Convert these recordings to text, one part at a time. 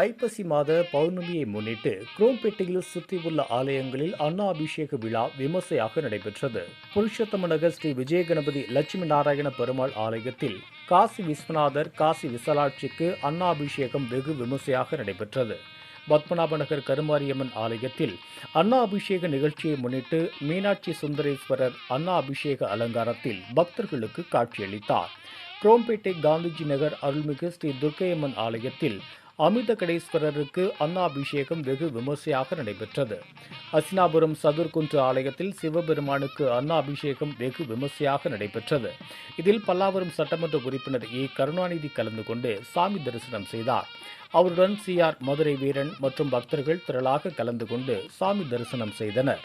ஐப்பசி மாத பௌர்ணமியை முன்னிட்டு குரோம்பேட்டையில் சுற்றியுள்ள ஆலயங்களில் அண்ணா அபிஷேக விழா விமர்சையாக நடைபெற்றது. புருஷோத்தம நகர் ஸ்ரீ விஜய கணபதி லட்சுமி நாராயண பெருமாள் ஆலயத்தில் காசி விஸ்வநாதர் காசி விசலாட்சிக்கு அண்ணா அபிஷேகம் வெகு விமர்சையாக நடைபெற்றது. பத்மநாபநகர் கருமாரியம்மன் ஆலயத்தில் அண்ணா அபிஷேக நிகழ்ச்சியை முன்னிட்டு மீனாட்சி சுந்தரேஸ்வரர் அண்ணா அபிஷேக அலங்காரத்தில் பக்தர்களுக்கு காட்சியளித்தார். குரோம்பேட்டை காந்திஜி நகர் அருள்மிகு ஸ்ரீ துர்க்கையம்மன் ஆலயத்தில் அமிர்த கடேஸ்வரருக்கு அண்ணா அபிஷேகம் வெகு விமர்சையாக நடைபெற்றது. அசினாபுரம் சதுர்குன்று ஆலயத்தில் சிவபெருமானுக்கு அண்ணா அபிஷேகம் வெகு விமர்சையாக நடைபெற்றது. இதில் பல்லாவரம் சட்டமன்ற உறுப்பினர் ஏ. கருணாநிதி கலந்து கொண்டு சாமி தரிசனம் செய்தார். அவருடன் சி. ஆர். மதுரை வீரன் மற்றும் பக்தர்கள் திரளாக கலந்து கொண்டு சாமி தரிசனம் செய்தனர்.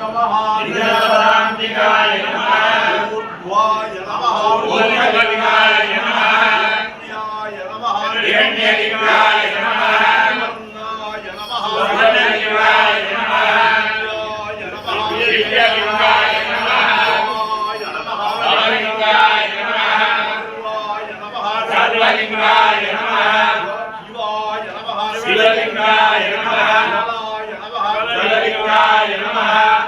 नमः निरवरान्तिकाय नमः उद्वाय नमः उद्वाय नमः पुण्याय नमः हिरण्यलिंगाय नमः वर्णाय नमः वर्णलिंगाय नमः पुण्याय नमः हिरण्यलिंगाय नमः वर्णाय नमः वर्णलिंगाय नमः पूर्वाय नमः सर्वलिंगाय नमः शिवाय नमः शिवलिंगाय नमः शिवाय नमः